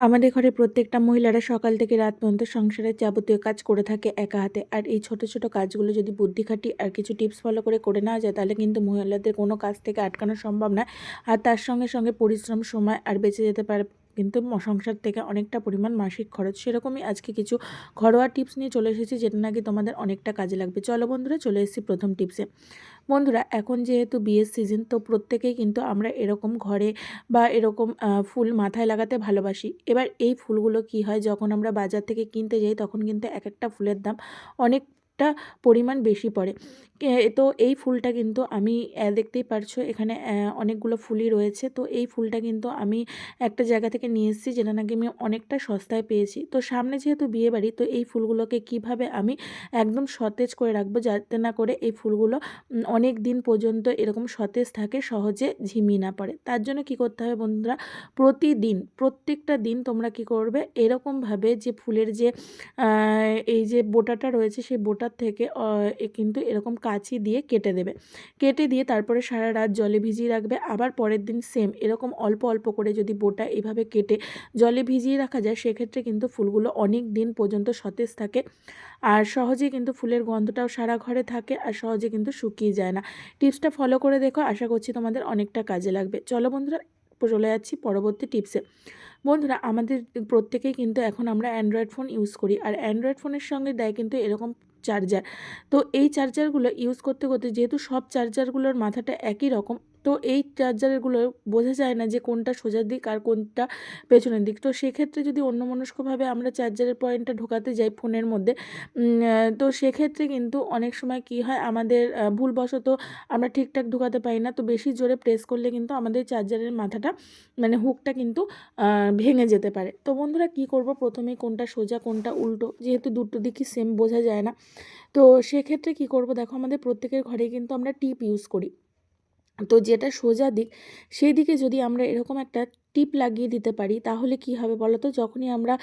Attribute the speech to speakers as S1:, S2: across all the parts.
S1: আমাদের ঘরে প্রত্যেকটা মহিলারা সকাল থেকে রাত পর্যন্ত সংসারের যাবতীয় কাজ করে থাকে একা হাতে। আর এই ছোট ছোট কাজগুলো যদি বুদ্ধি খাটি আর কিছু টিপস ফলো করে করে নেওয়া যায়, তাহলে কিন্তু মহিলাদের কোনো কাজ থেকে আটকানো সম্ভব না আর তার সঙ্গে সঙ্গে পরিশ্রম, সময় আর বেঁচে যেতে পারে কিন্তু সংসার থেকে অনেকটা পরিমাণ মাসিক খরচ, সেরকমই আজকে কিছু ঘরোয়া টিপস নিয়ে চলে এসেছি যেটা নাকি তোমাদের অনেকটা কাজে লাগবে। চলো বন্ধুরা, চলে এসেছি প্রথম টিপসে। বন্ধুরা, এখন যেহেতু বিয়ের সিজন তো প্রত্যেকেই কিন্তু আমরা এরকম ঘরে বা এরকম ফুল মাথায় লাগাতে ভালোবাসি। এবার এই ফুলগুলো কি হয়, যখন আমরা বাজার থেকে কিনতে যাই, তখন কিন্তু এক একটা ফুলের দাম অনেকটা পরিমাণ বেশি পড়ে। তো এই ফুলটা কিন্তু আমি দেখতেই পারছ এখানে অনেকগুলো ফুলই রয়েছে। তো এই ফুলটা কিন্তু আমি একটা জায়গা থেকে নিয়ে এসেছি যেটা নাকি আমি অনেকটা সস্তায় পেয়েছি। তো সামনে যেহেতু বিয়ে বাড়ি, তো এই ফুলগুলোকে কীভাবে আমি একদম সতেজ করে রাখব যাতে না করে এই ফুলগুলো অনেক দিন পর্যন্ত এরকম সতেজ থাকে, সহজে ঝিমিয়ে না পড়ে। তার জন্য কি করতে হবে বন্ধুরা, প্রতিদিন, প্রত্যেকটা দিন তোমরা কি করবে, এরকমভাবে যে ফুলের যে এই যে বোটাটা রয়েছে, সেই বোটার থেকে কিন্তু এরকম কাঁচি দিয়ে কেটে দেবে। কেটে দিয়ে তারপরে সারা রাত জলে ভিজিয়ে রাখবে। আবার পরের দিন সেম এরকম অল্প অল্প করে যদি বোটা এভাবে কেটে জলে ভিজিয়ে রাখা যায়, সেক্ষেত্রে কিন্তু ফুলগুলো অনেক দিন পর্যন্ত সতেজ থাকে। আর সহজে কিন্তু ফুলের গন্ধটাও সারা ঘরে থাকে আর সহজে কিন্তু শুকিয়ে যায় না। টিপসটা ফলো করে দেখো, আশা করছি তোমাদের অনেকটা কাজে লাগবে। চলো বন্ধুরা, চলে যাচ্ছি পরবর্তী টিপসে। বন্ধুরা, আমাদের প্রত্যেকেই কিন্তু এখন আমরা অ্যান্ড্রয়েড ফোন ইউজ করি। আর অ্যান্ড্রয়েড ফোনের সঙ্গে দেয় কিন্তু এরকম চার্জার তো এই চার্জারগুলো ইউজ করতে করতে যেহেতু সব চার্জারগুলোর মাথাটা একই রকম তো এই চার্জারগুলো বোঝা যায় না যে কোনটা সোজার দিক আর কোনটা পেছনের দিক। তো সেক্ষেত্রে যদি অন্যমনস্কভাবে আমরা চার্জারের পয়েন্টটা ঢোকাতে যাই ফোনের মধ্যে তো সেক্ষেত্রে কিন্তু অনেক সময় কি হয়, আমাদের ভুলবশত আমরা ঠিকঠাক ঢোকাতে পারি না। তো বেশি জোরে প্রেস করলে কিন্তু আমাদের চার্জারের মাথাটা মানে হুকটা কিন্তু ভেঙে যেতে পারে। তো বন্ধুরা কি করব? প্রথমে কোনটা সোজা, কোনটা উল্টো, যেহেতু দুটো দিকই সেম বোঝা যায় না। তো সেক্ষেত্রে কি করব? দেখো আমাদের প্রত্যেকের ঘরে কিন্তু আমরা টিপ ইউজ করি। তো যেটা সোজা দিক সেই দিকে যদি আমরা এরকম একটা টিপ লাগিয়ে দিতে পারি, তাহলে কি হবে বলো তো যখনই আমরা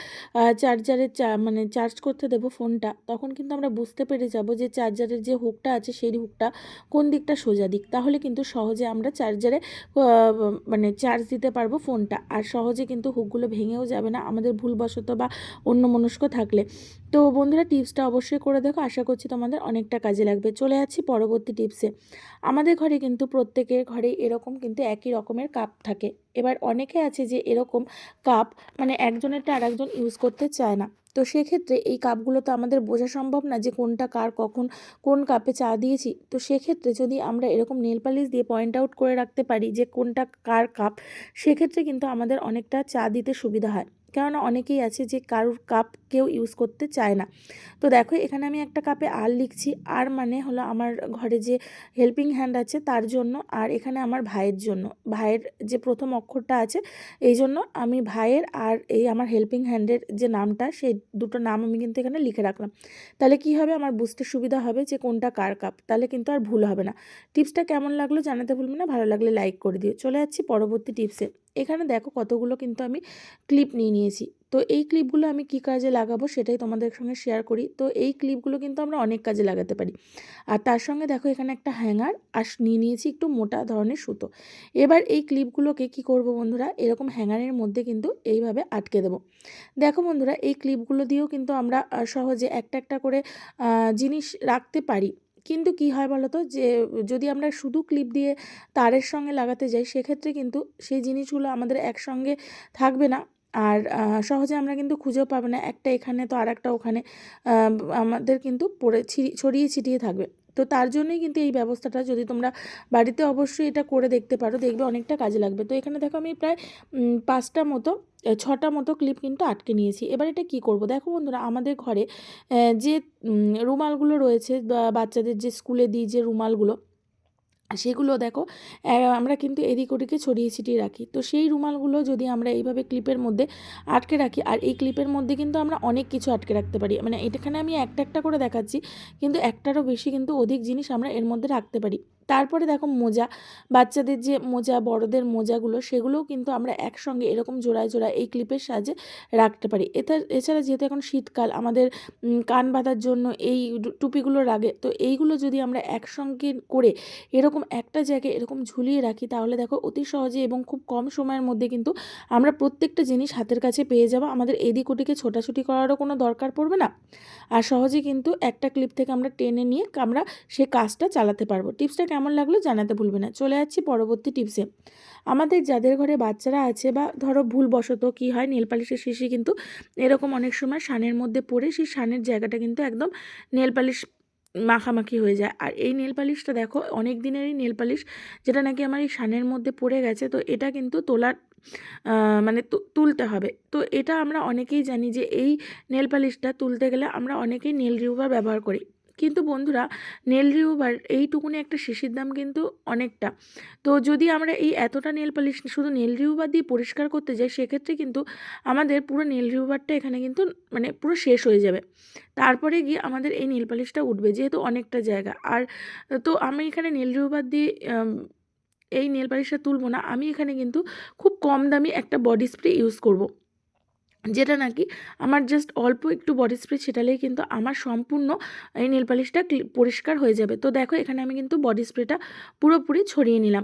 S1: চার্জারের চা মানে চার্জ করতে দেব ফোনটা, তখন কিন্তু আমরা বুঝতে পেরে যাব যে চার্জারের যে হুকটা আছে, সেই হুকটা কোন দিকটা সোজা দিক। তাহলে কিন্তু সহজে আমরা চার্জারে মানে চার্জ দিতে পারব ফোনটা, আর সহজে কিন্তু হুকগুলো ভেঙেও যাবে না আমাদের ভুলবশত বা অন্য মনস্ক থাকলে। তো বন্ধুরা টিপসটা অবশ্যই করে দেখো, আশা করছি তোমাদের অনেকটা কাজে লাগবে। চলে যাচ্ছি পরবর্তী টিপসে আমাদের ঘরে কিন্তু প্রত্যেকের ঘরে এরকম কিন্তু একই রকমের কাপ থাকে। এবার অনেকে আছে যে এরকম কাপ মানে একজনেরটা আর একজন ইউজ করতে চায় না। তো সেক্ষেত্রে এই কাপগুলো তো আমাদের বোঝা সম্ভব না যে কোনটা কার কখন কোন কাপে চা দিয়েছি। তো সেক্ষেত্রে যদি আমরা এরকম নেল পালিশ দিয়ে পয়েন্ট আউট করে রাখতে পারি যে কোনটা কার কাপ সেক্ষেত্রে কিন্তু আমাদের অনেকটা চা দিতে সুবিধা হয়। কেননা অনেকেই আছে যে কারুর কাপ কেউ ইউজ করতে চায় না। তো দেখো, এখানে আমি একটা কাপে আর লিখছি। আর মানে হলো আমার ঘরে যে হেল্পিং হ্যান্ড আছে তার জন্য আর এখানে আমার ভাইয়ের জন্য। ভাইয়ের যে প্রথম অক্ষরটা আছে, এই জন্য আমি ভাইয়ের আর এই আমার হেল্পিং হ্যান্ডের যে নামটা, সেই দুটো নাম আমি কিন্তু এখানে লিখে রাখলাম। তাহলে কি হবে? আমার বুঝতে সুবিধা হবে যে কোনটা কার কাপ তাহলে কিন্তু আর ভুল হবে না। টিপসটা কেমন লাগল জানাতে ভুলবে না, ভালো লাগলে লাইক করে দিও। চলে যাচ্ছি পরবর্তী টিপসে এখানে দেখো কতগুলো কিন্তু আমি ক্লিপ নিয়ে নিয়েছি। তো এই ক্লিপগুলো আমি কি কাজে লাগাবো সেটাই তোমাদের সঙ্গে শেয়ার করি। তো এই ক্লিপগুলো কিন্তু আমরা অনেক কাজে লাগাতে পারি। আর তার সঙ্গে দেখো এখানে একটা হ্যাঙ্গার আর নিয়ে নিয়েছি একটু মোটা ধরনের সুতো। এবার এই ক্লিপগুলোকে কি করব বন্ধুরা? এরকম হ্যাঙ্গারের মধ্যে কিন্তু এইভাবে আটকে দেবো। দেখো বন্ধুরা, এই ক্লিপগুলো দিয়েও কিন্তু আমরা সহজে একটা একটা করে জিনিস রাখতে পারি। কিন্তু কি হয় বলো তো? যে, যদি আমরা শুধু ক্লিপ দিয়ে তারের সঙ্গে লাগাতে যাই, সেক্ষেত্রে কিন্তু সেই জিনিসগুলো আমাদের একসঙ্গে থাকবে না। আর সহজে আমরা কিন্তু খুঁজেও পাবো না। একটা এখানে তো আর একটা ওখানে আমাদের কিন্তু পড়ে ছিড়ি- ছড়িয়ে ছিটিয়ে থাকবে। তো তার জন্যই কিন্তু এই ব্যবস্থাটা যদি তোমরা বাড়িতে অবশ্যই এটা করে দেখতে পারো, দেখবে অনেকটা কাজে লাগবে। তো এখানে দেখো আমি প্রায় পাঁচটা মতো ছটা মতো ক্লিপ কিন্তু আটকে নিয়েছি। এবার এটা কি করব? দেখো বন্ধুরা, আমাদের ঘরে যে রুমালগুলো রয়েছে বাচ্চাদের যে স্কুলে দিই যে রুমালগুলো সেগুলো দেখো আমরা কিন্তু এদিক ওদিকে ছড়িয়ে ছিটিয়ে রাখি। তো সেই রুমালগুলো যদি আমরা এইভাবে ক্লিপের মধ্যে আটকে রাখি, আর এই ক্লিপের মধ্যে কিন্তু আমরা অনেক কিছু আটকে রাখতে পারি। মানে এটাখানে আমি একটা একটা করে দেখাচ্ছি, কিন্তু একটারও বেশি কিন্তু অধিক জিনিস আমরা এর মধ্যে রাখতে পারি। তারপরে দেখো মোজা, বাচ্চাদের যে মোজা, বড়দের মোজাগুলো, সেগুলোও কিন্তু আমরা একসঙ্গে এরকম জোড়ায় জোড়ায় এই ক্লিপের সাহায্যে রাখতে পারি। এটা এছাড়া যেহেতু এখন শীতকাল, আমাদের কান বাঁধার জন্য এই টুপিগুলো লাগে, তো এইগুলো যদি আমরা একসঙ্গে করে এরকম একটা জায়গায় এরকম ঝুলিয়ে রাখি, তাহলে দেখো অতি সহজে এবং খুব কম সময়ের মধ্যে কিন্তু আমরা প্রত্যেকটা জিনিস হাতের কাছে পেয়ে যাব। আমাদের এদিক ওদিকে ছোটাছুটি করারও কোনো দরকার পড়বে না। আর সহজে কিন্তু একটা ক্লিপ থেকে আমরা টেনে নিয়ে আমরা সে কাজটা চালাতে পারব। টিপসটা কেমন লাগল জানাতে ভুলবে না। চলে যাচ্ছি পরবর্তী টিপসে আমাদের যাদের ঘরে বাচ্চারা আছে বা ধরো ভুলবশত কি হয় নেল পালিশের শিশি কিন্তু এরকম অনেক সময় সানের মধ্যে পড়ে সেই সানের জায়গাটা কিন্তু একদম নেল পালিশ মাখামাখি হয়ে যায়। আর এই নেল পালিশটা দেখো, অনেক দিনেরই নেল পালিশ যেটা নাকি আমার এই সানের মধ্যে পড়ে গেছে, তো এটা কিন্তু তোলার মানে তুলতে হবে। তো এটা আমরা অনেকেই জানি যে এই নেল পালিশটা তুলতে গেলে আমরা অনেকেই নেল রিমুভার ব্যবহার করি। কিন্তু বন্ধুরা, নেল রিমুভার এইটুকুনি একটা শিশির দাম কিন্তু অনেকটা। তো যদি আমরা এই এতটা নেল পালিশ, শুধু নেল রিমুভার দিয়ে পরিষ্কার করতে যাই, সেক্ষেত্রে কিন্তু আমাদের পুরো নেল রিমুভারটা এখানে কিন্তু মানে পুরো শেষ হয়ে যাবে। তারপরে গিয়ে আমাদের এই নেল পালিশটা উঠবে, যেহেতু অনেকটা জায়গা। আর তো আমি এখানে নেল রিমুভার দিয়ে এই নেল পালিশটা তুলবো না। আমি এখানে কিন্তু খুব কম দামি একটা বডি স্প্রে ইউজ করব। যেটা নাকি আমার জাস্ট অল্প একটু বডি স্প্রে ছেটালেই কিন্তু আমার সম্পূর্ণ এই নীল পালিশটা পরিষ্কার হয়ে যাবে। তো দেখো, এখানে আমি কিন্তু বডি স্প্রেটা পুরোপুরি ছড়িয়ে নিলাম।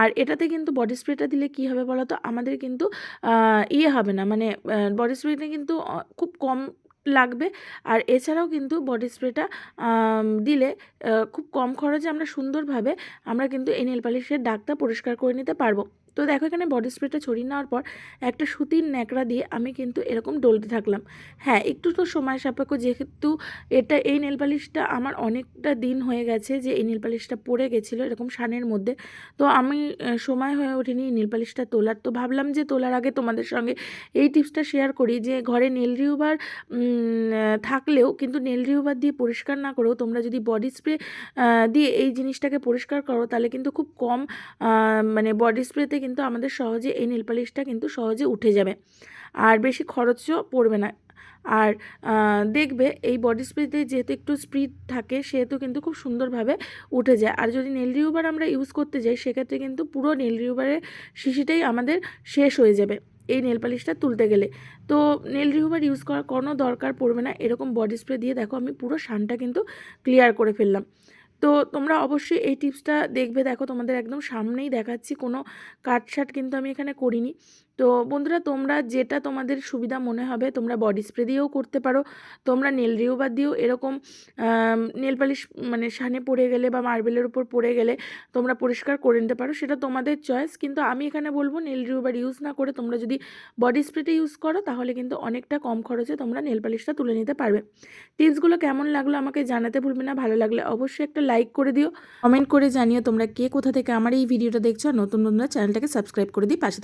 S1: আর এটাতে কিন্তু বডি স্প্রেটা দিলে কি হবে বলো তো আমাদের কিন্তু ইয়ে হবে না। মানে বডি স্প্রেটা কিন্তু খুব কম লাগবে। আর এছাড়াও কিন্তু বডি স্প্রেটা দিলে খুব কম খরচে আমরা সুন্দরভাবে আমরা কিন্তু এই নেল পালিশের দাগটা পরিষ্কার করে নিতে পারব। তো দেখো এখানে বডি স্প্রেটা ছড়িয়ে নেওয়ার পর একটা সুতির ন্যাকড়া দিয়ে আমি কিন্তু এরকম ডলতে থাকলাম। হ্যাঁ একটু তো সময় সাপেক্ষ, যেহেতু এটা এই নেল পালিশটা আমার অনেকটা দিন হয়ে গেছে যে এই নেল পালিশটা পড়ে গেছিল এরকম সানের মধ্যে। তো আমি সময় হয়ে ওঠেনি এই নেল পালিশটা তোলার। তো ভাবলাম যে তোলার আগে তোমাদের সঙ্গে এই টিপসটা শেয়ার করি যে ঘরে নেল রিউভার থাকলেও কিন্তু নেল রিউভার দিয়ে পরিষ্কার না করেও তোমরা যদি বডি স্প্রে দিয়ে এই জিনিসটাকে পরিষ্কার করো তাহলে কিন্তু খুব কম মানে বডি স্প্রেতে কিন্তু আমাদের সহজে এই নেল পালিশটা কিন্তু সহজে উঠে যাবে। আর বেশি খরচও পড়বে না। আর দেখবে এই বডি স্প্রেতে যেহেতু একটু স্পিড থাকে, সেহেতু কিন্তু খুব সুন্দরভাবে উঠে যায়। আর যদি নেল রিউবার আমরা ইউজ করতে যাই, সেক্ষেত্রে কিন্তু পুরো নেল রিউবারের শিশিটাই আমাদের শেষ হয়ে যাবে এই নেল পালিশটা তুলতে গেলে। তো নেল রিমুভার ইউজ করার কোনো দরকার পড়বে না। এরকম বডি স্প্রে দিয়ে দেখো আমি পুরো শানটা কিন্তু ক্লিয়ার করে ফেললাম। তো তোমরা অবশ্যই এই টিপসটা দেখবে। দেখো তোমাদের একদম সামনেই দেখাচ্ছি, কোনো কাট শাট কিন্তু আমি এখানে করিনি। তো বন্ধুরা তোমরা যেটা তোমাদের সুবিধা মনে হবে তোমরা বডি স্প্রে দিয়েও করতে পারো। তোমরা নেল রিউবার দিয়েও এরকম নেল পালিশ মানে সানে পড়ে গেলে বা মার্বেলের উপর পড়ে গেলে তোমরা পরিষ্কার করে নিতে পারো। সেটা তোমাদের চয়েস কিন্তু আমি এখানে বলব নেল রিউবার ইউজ না করে তোমরা যদি বডি স্প্রেটা ইউজ করো, তাহলে কিন্তু অনেকটা কম খরচে তোমরা নেল পালিশটা তুলে নিতে পারবে। টিপসগুলো কেমন লাগল আমাকে জানাতে ভুলবে না। ভালো লাগলে অবশ্যই একটা লাইক করে দিও। কমেন্ট করে জানিও তোমরা কে কোথা থেকে আমার এই ভিডিওটা দেখছ। নতুন বন্ধুরা চ্যানেলটাকে সাবস্ক্রাইব করে দিই। পাশে